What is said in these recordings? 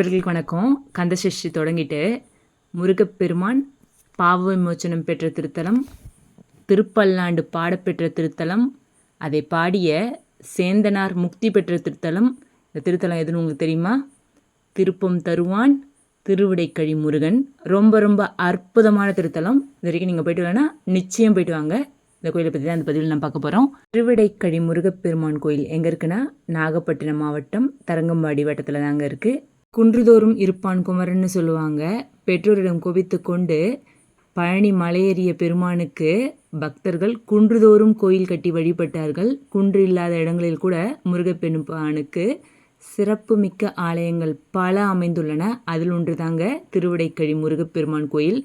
இவர்களுக்கு வணக்கம். கந்தசஷ்டி தொடங்கிட்டு முருகப்பெருமான் பாவ விமோச்சனம் பெற்ற திருத்தலம் திருப்பல்லாண்டு பாடப்பெற்ற திருத்தலம் அதை பாடிய சேந்தனார் முக்தி பெற்ற திருத்தலம். இந்த திருத்தலம் எதுன்னு உங்களுக்கு தெரியுமா? திருப்பம் தருவான் திருவிடைக்கழி முருகன். ரொம்ப ரொம்ப அற்புதமான திருத்தலம். இது வரைக்கும் நீங்கள் போயிட்டு வரலன்னா நிச்சயம் போயிட்டு வாங்க. இந்த கோயிலை பற்றி தான் அந்த பதிவில் நான் பார்க்க போகிறோம் திருவிடைக்கழி முருகப்பெருமான் கோயில் எங்கே இருக்குன்னா நாகப்பட்டினம் மாவட்டம் தரங்கம்பாடி வட்டத்தில் தாங்க இருக்குது குன்றுதோறும் இருப்பான் குமரன்னு சொல்லுவாங்க. பெற்றோரிடம் குவித்து கொண்டு பழனி மலையேறிய பெருமானுக்கு பக்தர்கள் குன்றுதோறும் கோயில் கட்டி வழிபட்டார்கள். குன்று இல்லாத இடங்களில் கூட முருகப்பெருமானுக்கு சிறப்புமிக்க ஆலயங்கள் பல அமைந்துள்ளன. அதில் ஒன்று தாங்க திருவிடைக்கழி முருகப்பெருமான் கோயில்.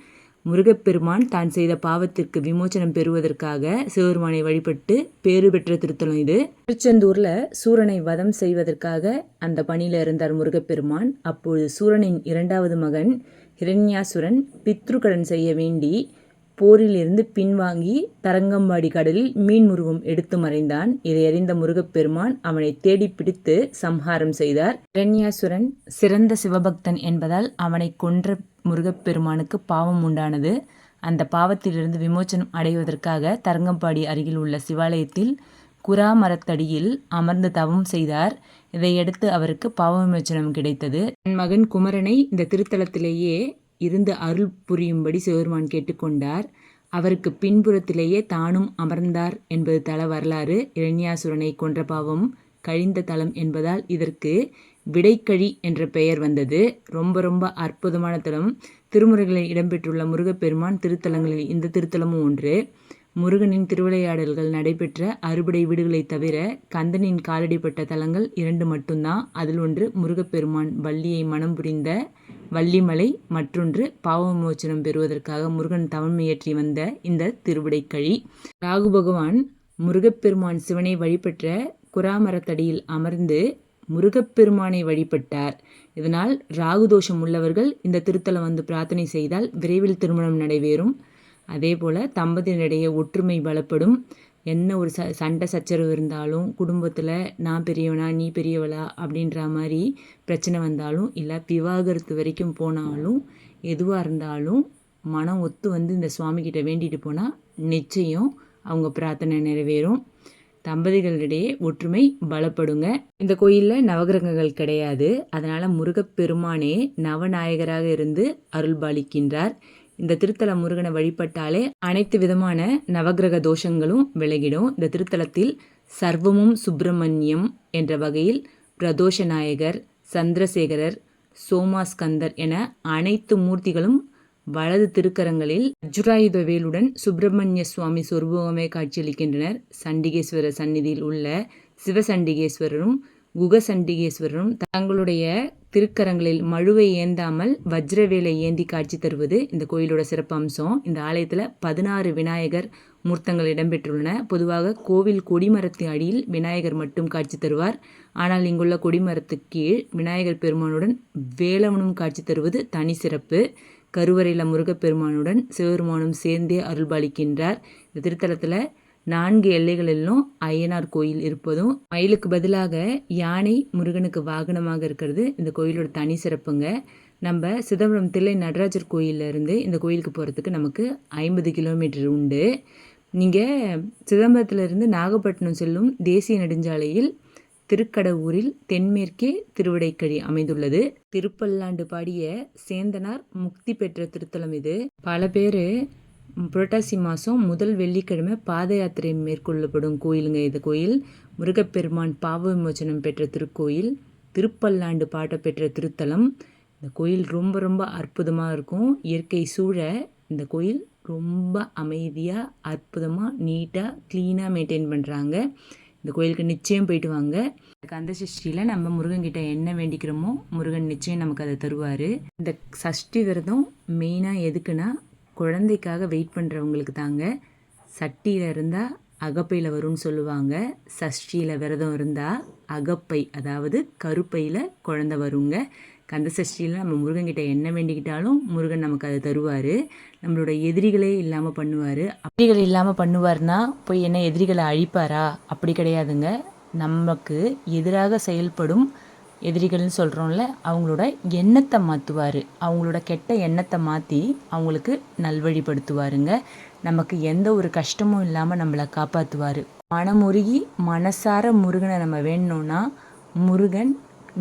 முருகப்பெருமான் தான் செய்த பாவத்திற்கு விமோச்சனம் பெறுவதற்காக சிவபெருமானை வழிபட்டு பேறு பெற்ற திருத்தலம் இது. திருச்செந்தூர்ல சூரனை வதம் செய்வதற்காக அந்த பணியில இருந்தார் முருகப்பெருமான். அப்பொழுது சூரனின் இரண்டாவது மகன் ஹிரண்யாசுரன் பித்ருக்கடன் செய்ய வேண்டி போரிலிருந்து பின்வாங்கி தரங்கம்பாடி கடலில் மீன் உருவம் எடுத்து மறைந்தான். இதை அறிந்த முருகப்பெருமான் அவனை தேடி பிடித்து சம்ஹாரம் செய்தார். இரண்யாசுரன் சிறந்த சிவபக்தன் என்பதால் அவனை கொன்ற முருகப்பெருமானுக்கு பாவம் உண்டானது. அந்த பாவத்திலிருந்து விமோச்சனம் அடைவதற்காக தரங்கம்பாடி அருகில் உள்ள சிவாலயத்தில் குரா மரத்தடியில் அமர்ந்து தவம் செய்தார். இதையடுத்து அவருக்கு பாவ விமோச்சனம் கிடைத்தது. என் மகன் குமரனை இந்த திருத்தலத்திலேயே இருந்து அருள் புரியும்படி சிவபெருமான் கேட்டுக்கொண்டார். அவருக்கு பின்புறத்திலேயே தானும் அமர்ந்தார் என்பது தல வரலாறு. இரண்யாசுரனை கொன்ற பாவம் கழிந்த தலம் என்பதால் இதற்கு விடைக்கழி என்ற பெயர் வந்தது. ரொம்ப ரொம்ப அற்புதமான தலம். திருமுறைகளில் இடம்பெற்றுள்ள முருகப்பெருமான் திருத்தலங்களில் இந்த திருத்தலமும் ஒன்று. முருகனின் திருவிளையாடல்கள் நடைபெற்ற அறுபடை வீடுகளை தவிர கந்தனின் காலடிப்பட்ட தலங்கள் இரண்டு மட்டும்தான். அதில் ஒன்று முருகப்பெருமான் வள்ளியை மனம் புரிந்த வள்ளிமலை மற்றொன்று பாவமோச்சனம் பெறுவதற்காக முருகன் தவம் இயற்றி வந்த இந்த திருவிடைக்கழி. ராகு பகவான் முருகப்பெருமான் சிவனை வழிபற்ற குராமரத்தடியில் அமர்ந்து முருகப்பெருமானை வழிபட்டார். இதனால் ராகுதோஷம் உள்ளவர்கள் இந்த திருத்தலம் வந்து பிரார்த்தனை செய்தால் விரைவில் திருமணம் நடைபெறும். அதே போல் தம்பதியினிடையே ஒற்றுமை பலப்படும். என்ன ஒரு ச சண்டை சச்சரவு இருந்தாலும் குடும்பத்தில் நான் பெரியவனா நீ பெரியவளா அப்படின்ற மாதிரி பிரச்சனை வந்தாலும் இல்லை விவாகரத்து வரைக்கும் போனாலும் எதுவாக இருந்தாலும் மனம் ஒத்து வந்து இந்த சுவாமிக்கிட்ட வேண்டிட்டு போனால் நிச்சயம் அவங்க பிரார்த்தனை நிறைவேறும். தம்பதிகளிடையே ஒற்றுமை பலப்படுங்க. இந்த கோயிலில் நவகிரகங்கள் கிடையாது. அதனால் முருகப்பெருமானே நவநாயகராக இருந்து அருள்பாலிக்கின்றார். இந்த திருத்தல முருகனை வழிபட்டாலே அனைத்து விதமான நவகிரக தோஷங்களும் விலகிடும். இந்த திருத்தலத்தில் சர்வமும் சுப்பிரமணியம் என்ற வகையில் பிரதோஷ நாயகர் சந்திரசேகரர் சோமாஸ்கந்தர் என அனைத்து மூர்த்திகளும் வலது திருக்கரங்களில் வஜ்ராயுத வேலுடன் சுப்பிரமணிய சுவாமி சொருபவமே காட்சியளிக்கின்றனர். சண்டிகேஸ்வரர் சந்நிதியில் உள்ள சிவசண்டிகேஸ்வரரும் குகசண்டிகேஸ்வரரும் தங்களுடைய திருக்கரங்களில் மழுவை ஏந்தாமல் வஜ்ரவேலை ஏந்தி காட்சி தருவது இந்த கோயிலோட சிறப்பம்சம். இந்த ஆலயத்தில் பதினாறு விநாயகர் மூர்த்தங்கள் இடம்பெற்றுள்ளன. பொதுவாக கோவில் கொடிமரத்தின் அடியில் விநாயகர் மட்டும் காட்சி தருவார். ஆனால் இங்குள்ள கொடிமரத்துக்கு கீழ் விநாயகர் பெருமானுடன் வேலவனும் காட்சி தருவது தனி சிறப்பு. கருவறையில் முருகப்பெருமானுடன் சிவபெருமானும் சேர்ந்தே அருள்பாலிக்கின்றார். இந்த திருத்தலத்தில் நான்கு எல்லைகளிலும் ஐயனார் கோயில் இருப்பதும் மயிலுக்கு பதிலாக யானை முருகனுக்கு வாகனமாக இருக்கிறது. இந்த கோயிலோட தனி சிறப்புங்க. நம்ம சிதம்பரம் தில்லை நடராஜர் கோயிலிருந்து இந்த கோயிலுக்கு போகிறதுக்கு நமக்கு ஐம்பது கிலோமீட்டர் உண்டு. நீங்கள் சிதம்பரத்திலிருந்து நாகப்பட்டினம் செல்லும் தேசிய நெடுஞ்சாலையில் திருக்கடவூரில் தென்மேற்கே திருவிடைக்கழி அமைந்துள்ளது. திருப்பல்லாண்டு பாடிய சேந்தனார் முக்தி பெற்ற திருத்தலம் இது. பல பேர் புரட்டாசி மாதம் முதல் வெள்ளிக்கிழமை பாத யாத்திரை மேற்கொள்ளப்படும் கோயிலுங்க இது கோயில். முருகப்பெருமான் பாவ விமோச்சனம் பெற்ற திருக்கோயில். திருப்பல்லாண்டு பாட பெற்ற திருத்தலம். இந்த கோயில் ரொம்ப ரொம்ப அற்புதமாக இருக்கும். இயற்கை சூழ இந்த கோயில் ரொம்ப அமைதியாக அற்புதமாக நீட்டாக க்ளீனாக மெயின்டைன் பண்ணுறாங்க இந்த கோயிலுக்கு நிச்சயம் போயிட்டு வாங்க. கந்த சஷ்டியில் நம்ம முருகன்கிட்ட என்ன வேண்டிக்கிறோமோ முருகன் நிச்சயம் நமக்கு அதை தருவார். இந்த சஷ்டி விரதம் மெயினாக எதுக்குன்னா குழந்தைக்காக வெயிட் பண்ணுறவங்களுக்கு தாங்க. சட்டியில் இருந்தால் அகப்பையில் வரும்னு சொல்லுவாங்க. சஷ்டியில் விரதம் இருந்தால் அகப்பை அதாவது கருப்பையில் குழந்த வருங்க. கந்த சஷ்டியில் நம்ம முருகன்கிட்ட என்ன வேண்டிக்கிட்டாலும் முருகன் நமக்கு அதை தருவார். நம்மளோட எதிரிகளே இல்லாமல் பண்ணுவார். எதிரிகள் இல்லாமல் பண்ணுவார்னா போய் என்ன எதிரிகளை அழிப்பாரா? அப்படி கிடையாதுங்க. நமக்கு எதிராக செயல்படும் எதிரிகள்னு சொல்கிறோம்ல அவங்களோட எண்ணத்தை மாற்றுவார் அவங்களோட கெட்ட எண்ணத்தை மாற்றி அவங்களுக்கு நல்வழிப்படுத்துவாருங்க. நமக்கு எந்த ஒரு கஷ்டமும் இல்லாமல் நம்மளை காப்பாற்றுவார் மனமுருகி மனசார முருகனை நம்ம வேணும்னா முருகன்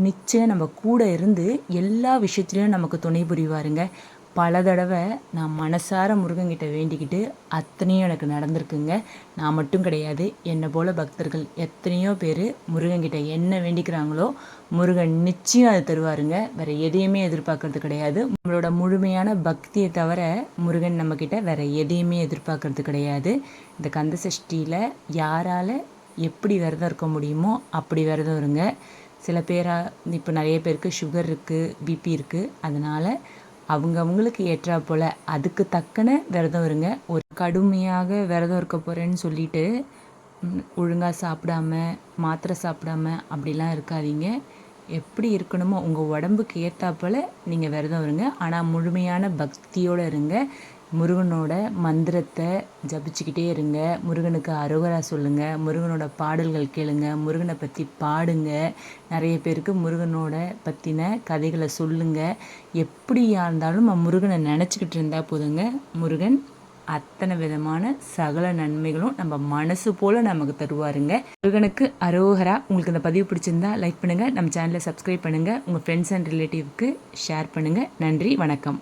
நிச்சயம் நம்ம கூட இருந்து எல்லா விஷயத்துலையும் நமக்கு துணை புரிவாருங்க. பல தடவை நான் மனசார முருகன்கிட்ட வேண்டிக்கிட்டு அத்தனையும் எனக்கு நடந்திருக்குங்க. நான் மட்டும் கிடையாது என்னை போல் பக்தர்கள் எத்தனையோ பேர் முருகன்கிட்ட என்ன வேண்டிக்கிறாங்களோ முருகன் நிச்சயம் அதை தருவாருங்க. வேறு எதையுமே எதிர்பார்க்கறது கிடையாது. நம்மளோட முழுமையான பக்தியை தவிர முருகன் நம்மக்கிட்ட வேறு எதையுமே எதிர்பார்க்கறது கிடையாது. இந்த கந்த சஷ்டியில் யாரால் எப்படி விரதம் இருக்க முடியுமோ அப்படி விரதம் இருங்க. சில பேராக இப்போ நிறைய பேருக்கு சுகர் இருக்குது பிபி இருக்குது அதனால் அவங்கவுங்களுக்கு ஏற்றா போல் அதுக்கு தக்கன விரதம் இருங்க. ஒரு கடுமையாக விரதம் இருக்க போகிறேன்னு சொல்லிட்டு ஒழுங்காக சாப்பிடாம மாத்திரை சாப்பிடாம அப்படிலாம் இருக்காதீங்க. எப்படி இருக்கணுமோ உங்கள் உடம்புக்கு ஏற்றாப்போல் நீங்கள் விரதம் இருங்க. ஆனால் முழுமையான பக்தியோடு இருங்க. முருகனோட மந்திரத்தை ஜபிச்சுக்கிட்டே இருங்க. முருகனுக்கு அரோகரா சொல்லுங்கள் முருகனோட பாடல்கள் கேளுங்க. முருகனை பற்றி பாடுங்க. நிறைய பேருக்கு முருகனோட பற்றின கதைகளை சொல்லுங்கள் எப்படியா இருந்தாலும் நம்ம முருகனை நினச்சிக்கிட்டு இருந்தால் போதுங்க. முருகன் அத்தனை விதமான சகல நன்மைகளும் நம்ம மனசு போல் நமக்கு தருவாருங்க. முருகனுக்கு அரோகரா. உங்களுக்கு இந்த பதிவு பிடிச்சிருந்தா லைக் பண்ணுங்கள் நம்ம சேனலை சப்ஸ்கிரைப் பண்ணுங்கள் உங்கள் ஃப்ரெண்ட்ஸ் அண்ட் ரிலேட்டிவ்க்கு ஷேர் பண்ணுங்கள் நன்றி. வணக்கம்.